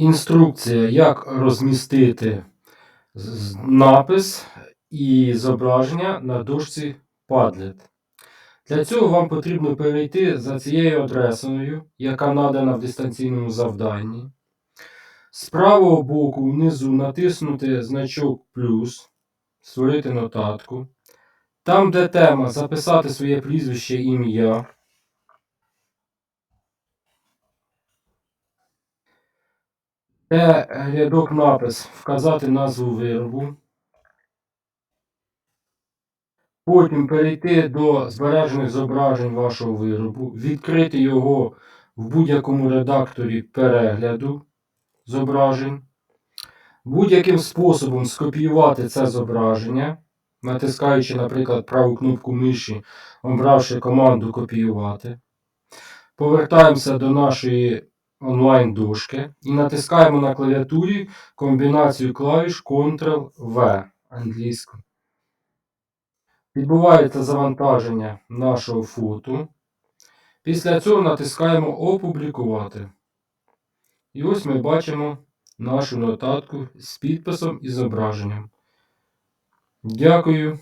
Інструкція, як розмістити напис і зображення на дошці Padlet. Для цього вам потрібно перейти за цією адресою, яка надана в дистанційному завданні. З правого боку внизу натиснути значок плюс, створити нотатку. Там, де тема, записати своє прізвище ім'я. Де рядок напис вказати назву виробу. Потім перейти до збережених зображень вашого виробу, відкрити його в будь-якому редакторі перегляду зображень. Будь-яким способом скопіювати це зображення, натискаючи, наприклад, праву кнопку миші, обравши команду копіювати. Повертаємося до нашої онлайн-дошки і натискаємо на клавіатурі комбінацію клавіш Ctrl-V англійською. Відбувається завантаження нашого фото. Після цього натискаємо Опублікувати. І ось ми бачимо нашу нотатку з підписом і зображенням. Дякую.